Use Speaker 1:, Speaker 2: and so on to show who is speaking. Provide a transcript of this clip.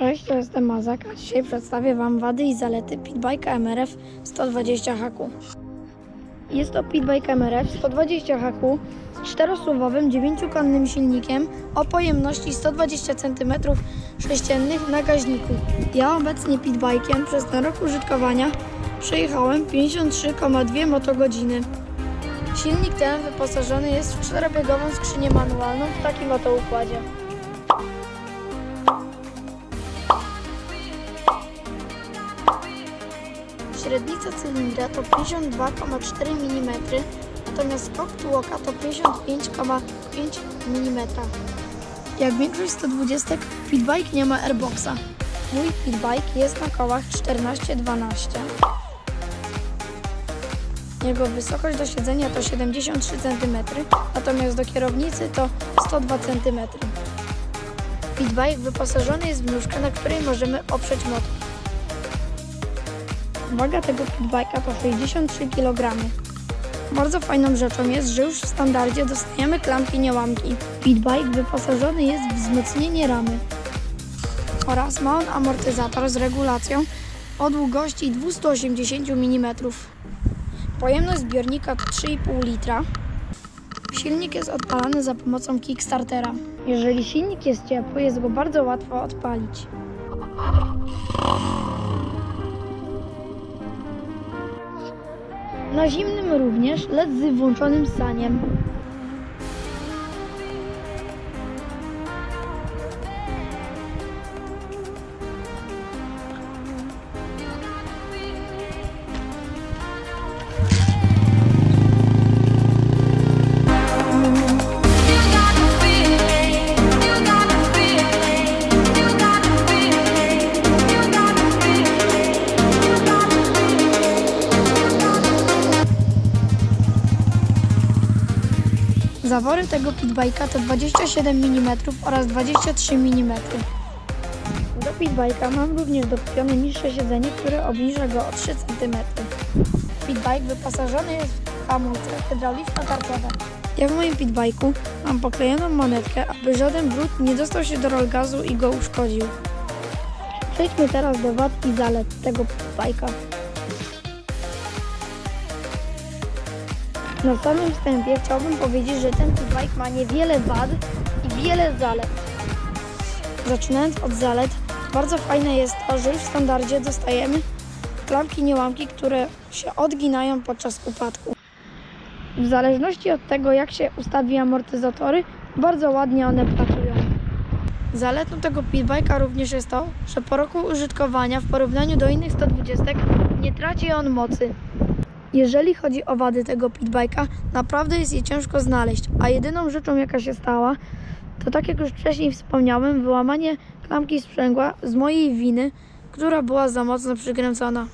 Speaker 1: Cześć, to jestem Mazak, a dzisiaj przedstawię Wam wady i zalety Pitbike'a MRF 120 haku. Jest to Pitbike MRF 120 haku z czterosłowowym, dziewięciokonnym silnikiem o pojemności 120 cm3 na gaźniku. Ja obecnie Pitbike'iem przez ten rok użytkowania przejechałem 53,2 motogodziny. Silnik ten wyposażony jest w czterobiegową skrzynię manualną w takim oto układzie. Średnica cylindra to 52,4 mm, natomiast skok tłoka to 55,5 mm. Jak większość 120, Pitbike nie ma airboxa. Mój Pitbike jest na kołach 14-12. Jego wysokość do siedzenia to 73 cm, natomiast do kierownicy to 102 cm. Pitbike wyposażony jest w nóżkę, na której możemy oprzeć motor. Waga tego pitbike'a to 63 kg. Bardzo fajną rzeczą jest, że już w standardzie dostajemy klamki niełamki. Pitbike wyposażony jest w wzmocnienie ramy oraz ma on amortyzator z regulacją o długości 280 mm. Pojemność zbiornika to 3,5 litra. Silnik jest odpalany za pomocą Kickstartera. Jeżeli silnik jest ciepły, jest go bardzo łatwo odpalić. Na zimnym również, lecz z włączonym saniem. Zawory tego pitbike'a to 27 mm oraz 23 mm. Do pitbike'a mam również dokupione niższe siedzenie, które obniża go o 3 cm. Pitbike wyposażony jest w hamulce hydrauliczno-targowe. Ja w moim pitbike'u mam poklejoną monetkę, aby żaden brud nie dostał się do rollgazu i go uszkodził. Przejdźmy teraz do wad i zalet tego pitbike'a. Na samym wstępie chciałbym powiedzieć, że ten bike ma niewiele wad i wiele zalet. Zaczynając od zalet, bardzo fajne jest to, że w standardzie dostajemy klamki niełamki, które się odginają podczas upadku. W zależności od tego, jak się ustawi amortyzatory, bardzo ładnie one pracują. Zaletą tego pitbike'a również jest to, że po roku użytkowania w porównaniu do innych 120 nie traci on mocy. Jeżeli chodzi o wady tego pitbike'a, naprawdę jest je ciężko znaleźć, a jedyną rzeczą jaka się stała, to tak jak już wcześniej wspomniałem, wyłamanie klamki sprzęgła z mojej winy, która była za mocno przykręcona.